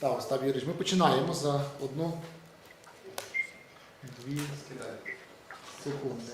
Так, Остап Юрійович, ми починаємо за одну, дві секунди.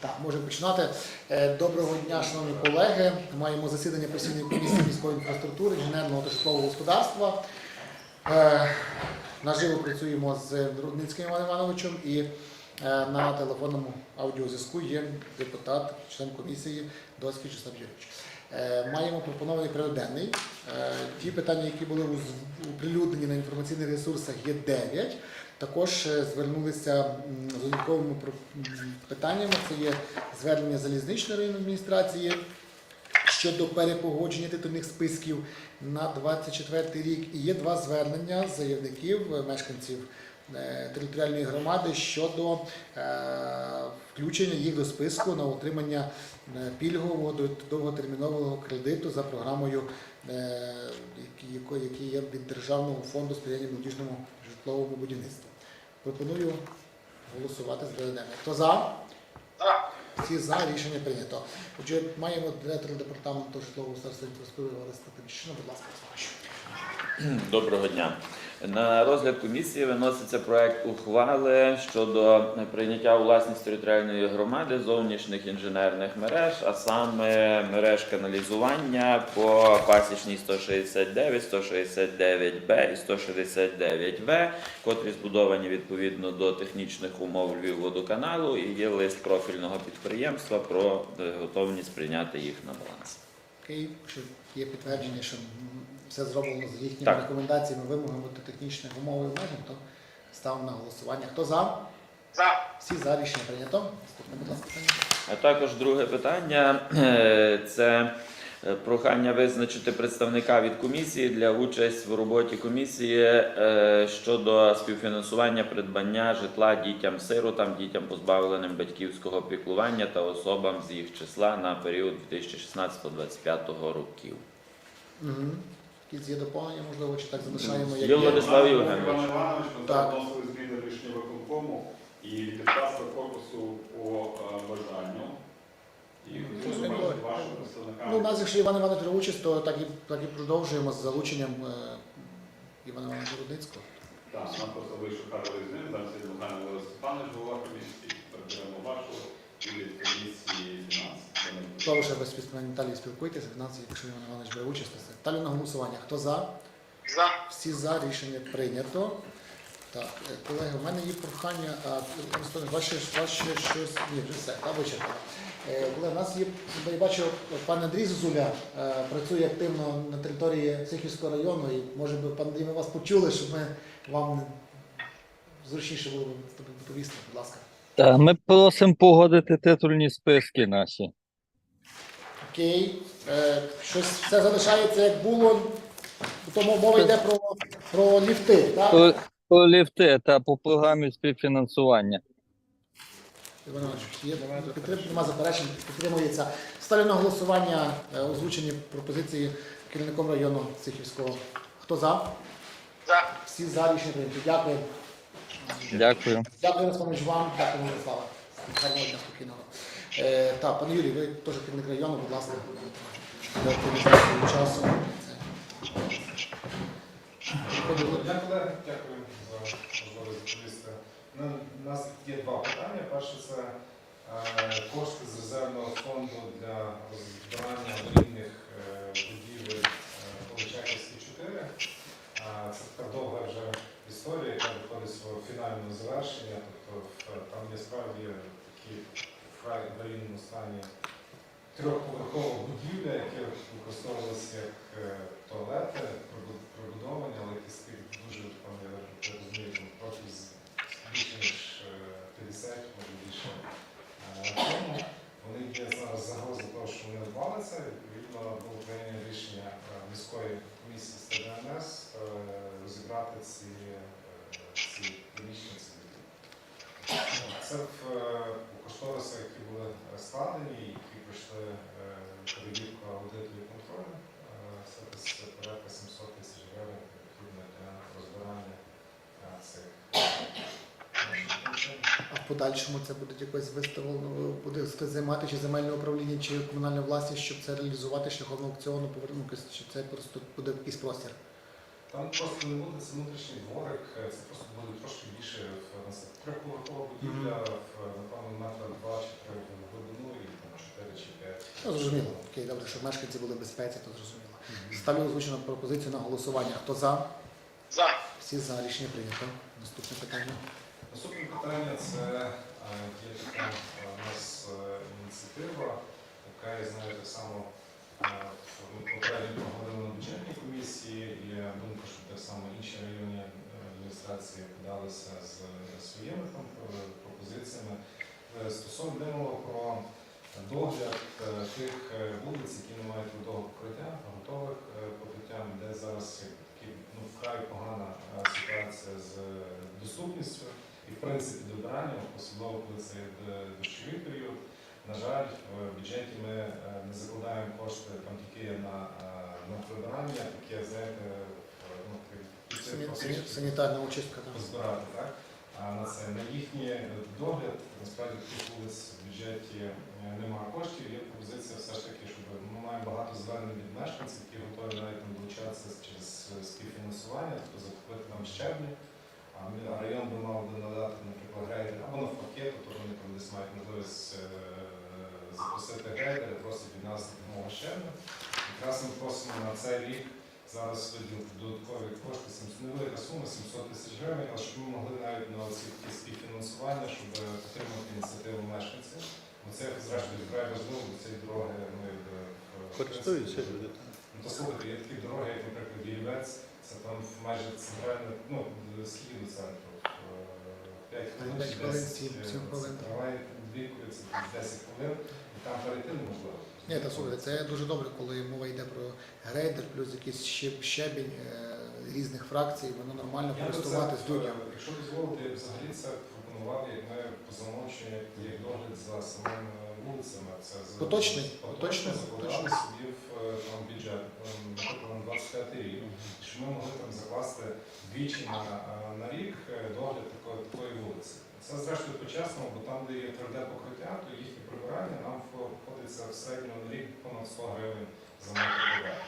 Так, можемо починати. Е, Доброго дня, шановні колеги. Маємо засідання постійної комісії міської інфраструктури, інженерного та житлового господарства. Е, Наживо працюємо з Рудницьким Іваном Івановичем і на телефонному аудіозв'язку є депутат, член комісії Доцький Числав Юрійович. Е, Маємо пропонований денний. Е, Ті питання, які були оприлюднені на інформаційних ресурсах, є 9. Також е, звернулися з додатковими питаннями. Це є звернення залізничної районної адміністрації щодо перепогодження титульних списків на 24 рік. І є два звернення заявників, е, мешканців е, територіальної громади щодо е, включення їх до списку на отримання е, пільгового довготермінового кредиту за програмою, е, який є від Державного фонду сприяння молодіжному житловому будівництву. Пропоную голосувати з денним. Хто за? Всі за рішення прийнято. Отже, маємо директора департаменту житлового господарства інфраструктури Лариса Тимчишина. Будь ласка. Доброго дня. На розгляд комісії виноситься проект ухвали щодо прийняття у власність територіальної громади зовнішніх інженерних мереж, а саме мереж каналізування по пасічній 169, 169Б і 169В, котрі збудовані відповідно до технічних умов Львівводоканалу і є лист профільного підприємства про готовність прийняти їх на баланс. Окей, що є підтвердження, що все зроблено з їхніми Так. рекомендаціями, вимогами до технічних умов і обмежень, то ставимо на голосування. Хто за? За. Всі за рішення прийнято. Наступне, будь ласка, питання. А також друге питання е, це е, прохання визначити представника від комісії для участі в роботі комісії е, щодо співфінансування придбання житла дітям-сиротам, дітям позбавленим батьківського піклування та особам з їх числа на період 2016-2025 років. Угу. Якісь є доповнення, можливо, чи так залишаємо, як Є є. Владислав Євгенович. Іван Іванович, ми Так. зміни до рішення виконкому і депутатського корпусу по е, бажанню. І Ну, хотіли ну, бачити вашого представника. Ну, у нас, якщо Іван Іванович бере участь, то так і, так і продовжуємо з залученням е, Івана Івановича Рудницького. Так, нам просто вийшов кадровий змін, зараз є Михайло Володимир Степанович, голова комісії, переберемо вашу і комісії фінансів. Хто лише без Наталії спілкуйтеся, фінансові, якщо Іван Іванович бере участь, все. На голосування. Хто за? За. Всі за рішення прийнято. Так, е, колеги, у мене є прохання, ваше, ваше щось. Ні, вже все, та вичерпано. Е, Колеги, у нас є, я бачу, пан Андрій Зозуля е, працює активно на території Сихівського району, і може би, пан Андрій, ми вас почули, щоб ми вам зручніше було б доповісти. Та ми просимо погодити титульні списки наші. Окей, е, щось все залишається як було, тому мова йде про, про ліфти, так? Про, про ліфти та по програмі співфінансування. Іван Іванович, є підтримка, нема заперечень, підтримується. Ставлю на голосування е, озвучені пропозиції керівником району Сихівського. Хто за? За. Всі за рішення прийнято. Дякую. Дякую. Дякую, Русланович, вам. Дякую, Мирослава. Гарного дня спокійного. Е, так, пане Юрій, ви теж керівник району, будь ласка, для оптимізації часу. Колеги, дякую за можливість відповісти. Ну, У нас є два питання. Перше це е, кошти з резервного фонду для розбирання аварійних е, будівель е, Поличаківській 4. Е, Це така довга вже історія, яка доходить свого фінального завершення. Тобто там є справді такі вкрай аварійному стані трьохповерхова будівля, яка використовувалася як е, туалети, прибудовані, але які скільки дуже там, я розумію, там з більше ніж е, 50, може більше. Вони є зараз загроза того, що вони обвалиться. Відповідно, було прийнято рішення е, міської комісії з ТДНС е, розібрати ці, е, приміщення. Це в кошторисах, які були складені, які пройшли перевірку аудиту і контролю. Е, Це десь порядка 700 тисяч гривень необхідно для розбирання е, цих А в подальшому це буде якось виставлено, буде хтось займати чи земельне управління, чи комунальна власність, щоб це реалізувати шляхом аукціону, повернутися, чи це просто буде якийсь простір. Там просто не буде це внутрішній дворик, е, це просто буде трошки більше в нас трьохповерхова будівля, напевно метра два чи три глибину і там чотири чи п'ять. Ну, зрозуміло. Окей, добре, щоб мешканці були в безпеці, то зрозуміло. Ставлю озвучену пропозицію на голосування. Хто за? За. Всі за рішення прийнято. Наступне питання. Наступне питання це е, є така у нас е, ініціатива, яка я знаю так само е, попередньо проходила на бюджетній комісії, і я думаю, що так само інші районні адміністрації подалися з своїми там пропозиціями. Стосовно про догляд тих вулиць, які не мають водого покриття, готових покриттям, де зараз ну, вкрай погана ситуація з доступністю і в принципі добиранням, особливо коли це дощовий період. На жаль, в бюджеті ми е, не закладаємо кошти там тільки на, е, на прибирання, таке, знаєте, е, ну, Санітарна очистка. позбирати, так? А на це на їхній догляд насправді вулиць в бюджеті немає коштів. Є пропозиція все ж таки, щоб ми маємо багато звернень від мешканців, які готові навіть долучатися через співфінансування, тобто закупити нам щебні. А район би мав би надати, наприклад, грейдер або навпаки, тобто вони там десь мають можливість е, запросити грейдер і просить від нас допомогу щебня. Якраз ми просимо на цей рік зараз виділити додаткові кошти, невелика сума, 700 тисяч гривень, але щоб ми могли навіть на ці співфінансування, щоб підтримати ініціативу мешканців. Бо це зрештою вкрай важливо, бо ці дороги ми в- Користуються люди. Ну, то слухайте, є такі дороги, як, наприклад, Вільвець, це там майже центральне, ну, схід до центру. е, 5 хвилин, П'ять хвилин, 10, сім- е, сім хвилин. двійкою, це 10 хвилин, і там перейти неможливо. Ні, та слухайте, це дуже добре, коли мова йде про грейдер, плюс якийсь щеб- щебінь е, різних фракцій, воно нормально Я би це, користуватись е, людям. Якщо дозволити, я б взагалі це пропонував, як ми по замовченню, як догляд за самими вулицями. Це Поточний, поточний, поточний. собі в е, там, бюджет, наприклад, на 25 рік, щоб ми могли там закласти двічі на, е, на рік е, догляд такої, такої вулиці. Це зрештою по-чесному, бо там, де є тверде покриття, то їхнє прибирання нам входиться в середньому на рік понад 100 гривень за метр прибирання.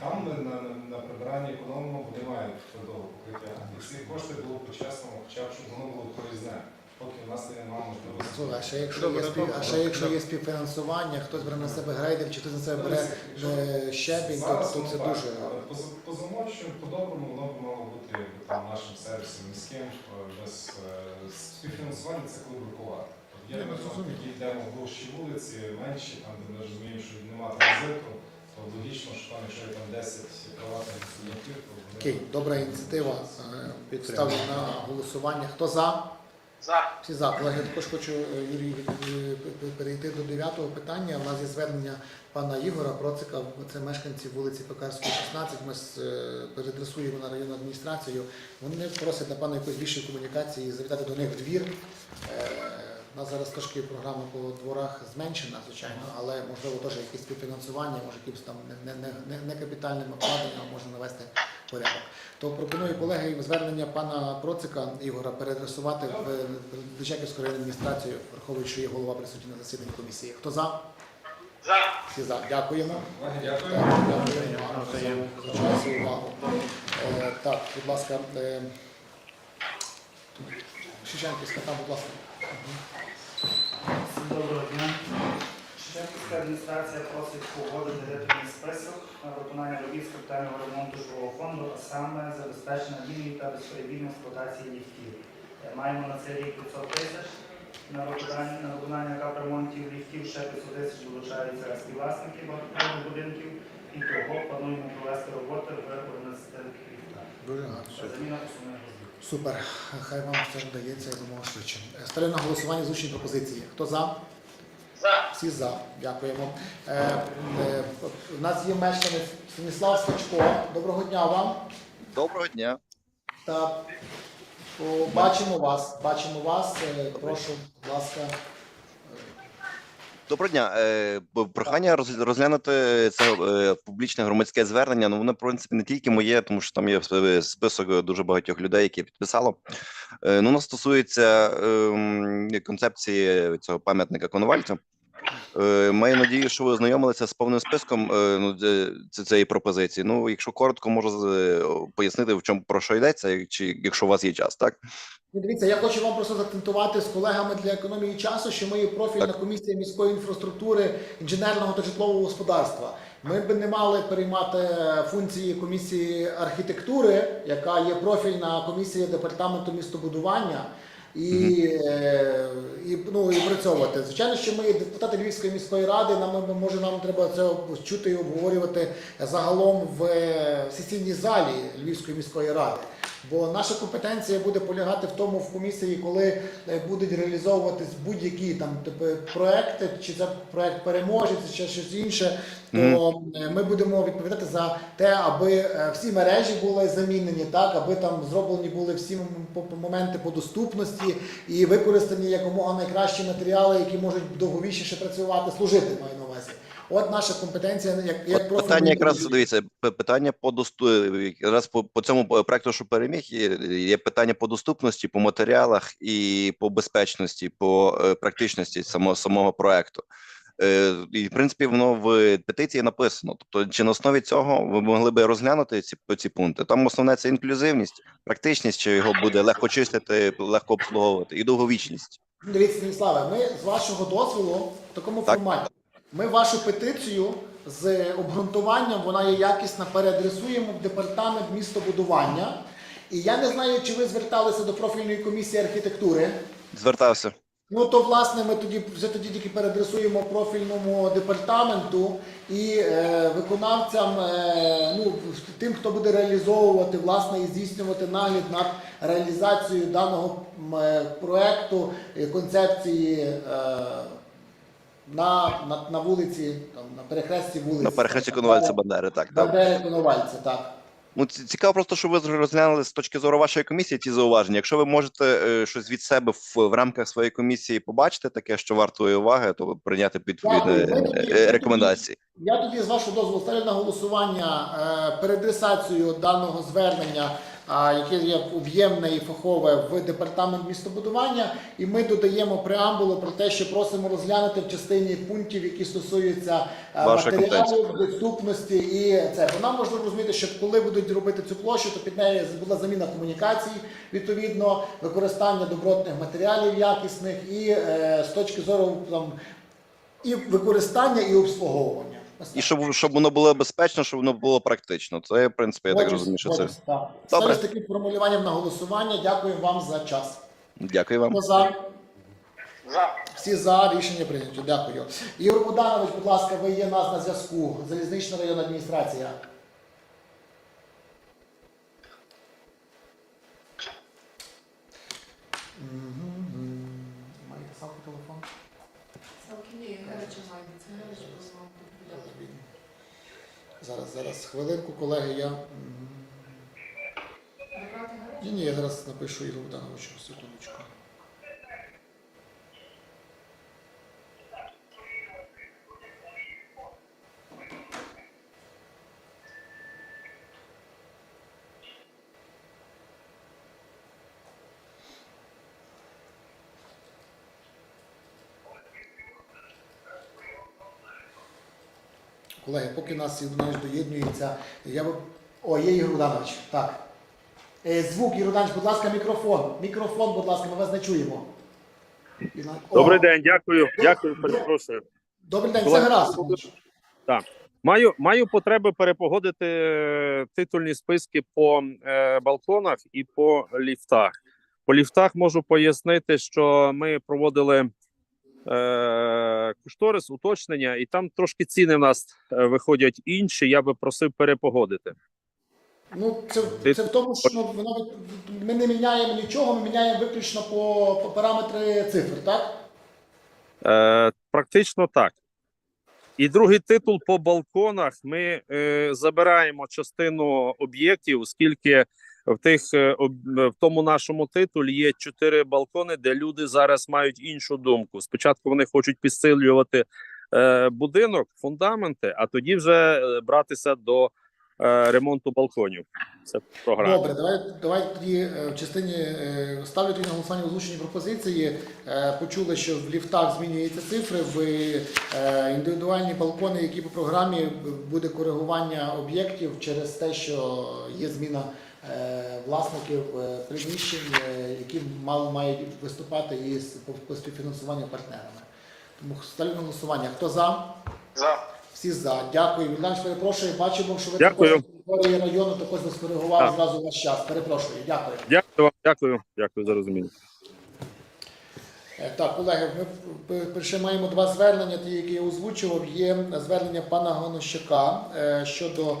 Там ми на, на, прибиранні економимо, бо немає твердого покриття. І ці кошти було по-чесному, хоча б щоб воно було проїзне, поки в нас немає можливості. Слухай, а ще якщо є спів, а ще якщо є співфінансування, хтось бере на себе грейдер, чи хтось на себе бере е, щебінь, то, Зараз то воно це так, дуже. але по, за- по замовченню, по-доброму, воно б мало бути там нашим сервісом міським, е, без е, співфінансування це коли бракувати. Є Ні, ну, наприклад, такі йдемо в вищі вулиці, менші, там де ми розуміємо, що немає транзиту, то логічно, що там, якщо є там 10 приватних будинків, то вони- Окей, добра ініціатива. Е, Ставлю на голосування. Хто за? За. Всі за. Колеги, я також хочу, е, Юрій, е, перейти до дев'ятого питання. У нас є звернення пана Ігора Процика, це мешканці вулиці Пекарської, 16. Ми е, передресуємо на районну адміністрацію. Вони просять, напевно, якоїсь більшої комунікації, завітати до них в двір. Е, У нас зараз трошки програма по дворах зменшена, звичайно, але можливо теж якесь співфінансування, може якимось там не, не, не, не капітальним обкладенням можна навести порядок. То пропоную колеги звернення пана Процика Ігора переадресувати в Дичаківську районну адміністрацію, враховуючи, що є голова присутній на засіданні комісії. Хто за? За. Всі за. Дякуємо. Дякую. Дякуємо за час і увагу. Е, Так, будь ласка, е, Шевченківська, там, будь ласка. Всім доброго дня. Шевченківська адміністрація просить погодити детальний список на виконання робіт з капітального ремонту жилого фонду, а саме забезпечення вільної та безперебійної експлуатації ліфтів. Е, Маємо на цей рік 500 тисяч на виконання, капремонтів ліфтів, ще 500 тисяч долучаються співвласники багатоповерхових будинків. І того плануємо провести роботи в 11 ліфтах. Заміна розбірів. Супер. Хай вам все вдається, я думаю, швидше. Е, Ставлю на голосування зручні пропозиції. Хто за? За. Всі за. Дякуємо. Е, е, у нас є мешканець Станіслав Скачко. Доброго дня вам. Доброго дня. Та о, бачимо вас. Бачимо вас. Е, прошу, будь ласка. Е, Доброго дня. Е, Прохання роз- розглянути це е, публічне громадське звернення. Ну, воно, в принципі, не тільки моє, тому що там є спи- список дуже багатьох людей, які підписало. Е, Ну, воно стосується ем, концепції цього пам'ятника Коновальцю. Е, Маю надію, що ви ознайомилися з повним списком е, ну, цієї пропозиції. Ну, якщо коротко, можу пояснити, в чому про що йдеться, чи якщо у вас є час, так? Ну, Дивіться, я хочу вам просто закцентувати з колегами для економії часу, що ми є профільна Так. комісія міської інфраструктури, інженерного та житлового господарства. Ми би не мали переймати функції комісії архітектури, яка є профільна комісія департаменту містобудування. І, е, і, ну, і працьовувати. Звичайно, що ми, депутати Львівської міської ради, нам може нам треба це чути і обговорювати загалом в е, сесійній залі Львівської міської ради. Бо наша компетенція буде полягати в тому в комісії, коли е, будуть реалізовуватись будь-які там типу, проекти, чи це проект переможець, чи щось інше, то е, ми будемо відповідати за те, аби е, всі мережі були замінені, так аби там зроблені були всі моменти по доступності і використані якомога найкращі матеріали, які можуть довговічніше працювати, служити увазі. От наша компетенція, як, як От питання якраз дивіться, питання по досту... якраз по, по цьому проекту, що переміг, є, питання по доступності, по матеріалах і по безпечності, по е, практичності самого самого проекту. Е, і в принципі воно в петиції написано. Тобто, чи на основі цього ви могли би розглянути ці ці пункти? Там основне це інклюзивність, практичність, що його буде легко чистити, легко обслуговувати, і довговічність. Дивіться, Станіславе, ми з вашого дозволу в такому Так. форматі. Ми вашу петицію з обґрунтуванням, вона є якісна, переадресуємо в департамент містобудування. І я не знаю, чи ви зверталися до профільної комісії архітектури. Звертався. Ну то власне ми тоді вже тоді тільки переадресуємо профільному департаменту і е, виконавцям, е, ну тим, хто буде реалізовувати власне і здійснювати нагляд над реалізацією даного е, проекту концепції е, на, на, на вулиці, там на перехресті вулиці. На перехресті Коновальця Бандери, так. так. Бандери Коновальця, так. Ну, ці- цікаво просто, що ви розглянули з точки зору вашої комісії ці зауваження. Якщо ви можете е, щось від себе в, в рамках своєї комісії побачити, таке, що вартує уваги, то Дякую. Ми тоді- ми е, рекомендації. Я тоді з вашого дозволу ставлю на голосування е, переадресацію даного звернення, яке є об'ємне і фахове в департамент містобудування, і ми додаємо преамбулу про те, що просимо розглянути в частині пунктів, які стосуються е, Ваша матеріалів, доступності і це. Бо нам можливо розуміти, що коли будуть робити цю площу, то під нею була заміна комунікацій, відповідно, використання добротних матеріалів якісних і е, з точки зору там і використання, і обслуговування. І щоб, щоб воно було безпечно, щоб воно було практично. Це, в принципі, я так Згоден, розумію, що це. так. Добре. Ставлю з таким формулюванням на голосування. Дякую вам за час. Дякую вам. Хто за? За. Всі за рішення прийнято. Дякую. Ігор Богданович, будь ласка, ви є нас на зв'язку. Залізнична районна адміністрація. Мгм. Зараз, зараз, хвилинку, колеги, я. Ні, ні, я зараз напишу Ігору Богдановичу, секундочку. Колеги, поки нас знаєш, доєднується, я б... О, є Ігор Богданович, так. Е, звук, Ігор Богданович, будь ласка, мікрофон. Мікрофон, будь ласка, ми вас не чуємо. О, Добрий день, дякую. Дякую, перепрошую. Добрий день, це Колеги, гаразд. Маю маю потреби перепогодити е, титульні списки по е, балконах і по ліфтах. По ліфтах можу пояснити, що ми проводили е, кошторис, уточнення, і там трошки ціни в нас е, виходять інші. Я би просив перепогодити. Ну, це, це в тому, що воно, ми не міняємо нічого, ми міняємо виключно по, по параметри цифр, так? Е, практично так. І другий титул по балконах. Ми е, забираємо частину об'єктів, оскільки в тих е, об- в тому нашому титулі є чотири балкони, де люди зараз мають іншу думку. Спочатку вони хочуть підсилювати е, будинок, фундаменти, а тоді вже е, братися до е, ремонту балконів. Це програма. Добре, давай, давай тоді е, в частині е, ставлю тоді на голосування озвучені пропозиції. Е, Почули, що в ліфтах змінюються цифри, в е, індивідуальні балкони, які по програмі буде коригування об'єктів через те, що є зміна е, власників е, приміщень, е, які мали мають виступати із по, співфінансуванню партнерами. Тому ставлю на голосування. Хто за? За. Всі за. Дякую. Вільнаш, перепрошую. Бачимо, що ви Дякую. також на території району також ви скоригували Так. зразу ваш час. Перепрошую. Дякую. Дякую вам, дякую, дякую за розуміння. Е, Так, колеги, ми п- п- ще маємо два звернення, ті, які я озвучував. Є звернення пана Гонощака е, щодо е,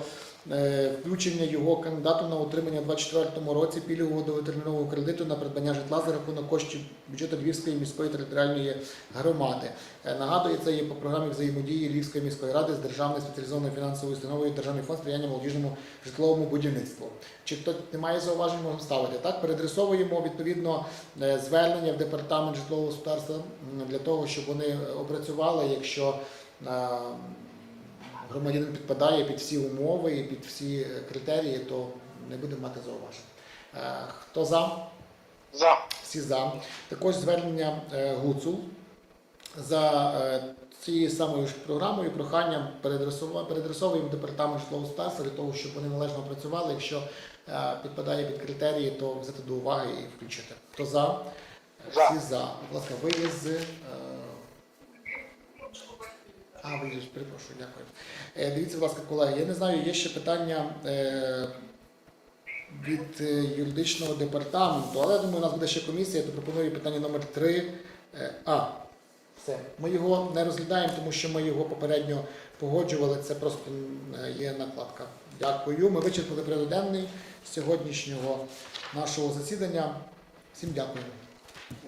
включення його кандидату на отримання у 2024 році пільгового довготермінового кредиту на придбання житла за рахунок коштів бюджету Львівської міської територіальної громади. Е, Нагадую, це є по програмі взаємодії Львівської міської ради з державною спеціалізованою фінансовою установою Державний фонд сприяння молодіжному житловому будівництву. Чи хто немає зауважень, можемо ставити так? Передресовуємо відповідно е, звернення в департамент житлового господарства для того, щоб вони опрацювали, якщо е, громадянин підпадає під всі умови і під всі е, критерії, то не будемо мати зауважень. Е, Хто за? За. Всі за. Також звернення е, ГУЦУЛ за цією самою ж програмою проханням передресовуємо департамент житлового для того, щоб вони належно працювали. Якщо підпадає під критерії, то взяти до уваги і включити. Хто за? За. Всі за. Будь ласка, ви з. Е, А, ви ж, перепрошую, дякую. Е, Дивіться, будь ласка, колеги, я не знаю, є ще питання е, від е, юридичного департаменту, але я думаю, у нас буде ще комісія, то пропоную питання номер 3. А, все. Ми його не розглядаємо, тому що ми його попередньо погоджували. Це просто е, є накладка. Дякую. Ми вичерпали порядок денний сьогоднішнього нашого засідання. Всім дякую.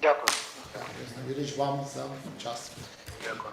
Дякую. Дякую, Юрій, вам за час. Дякую.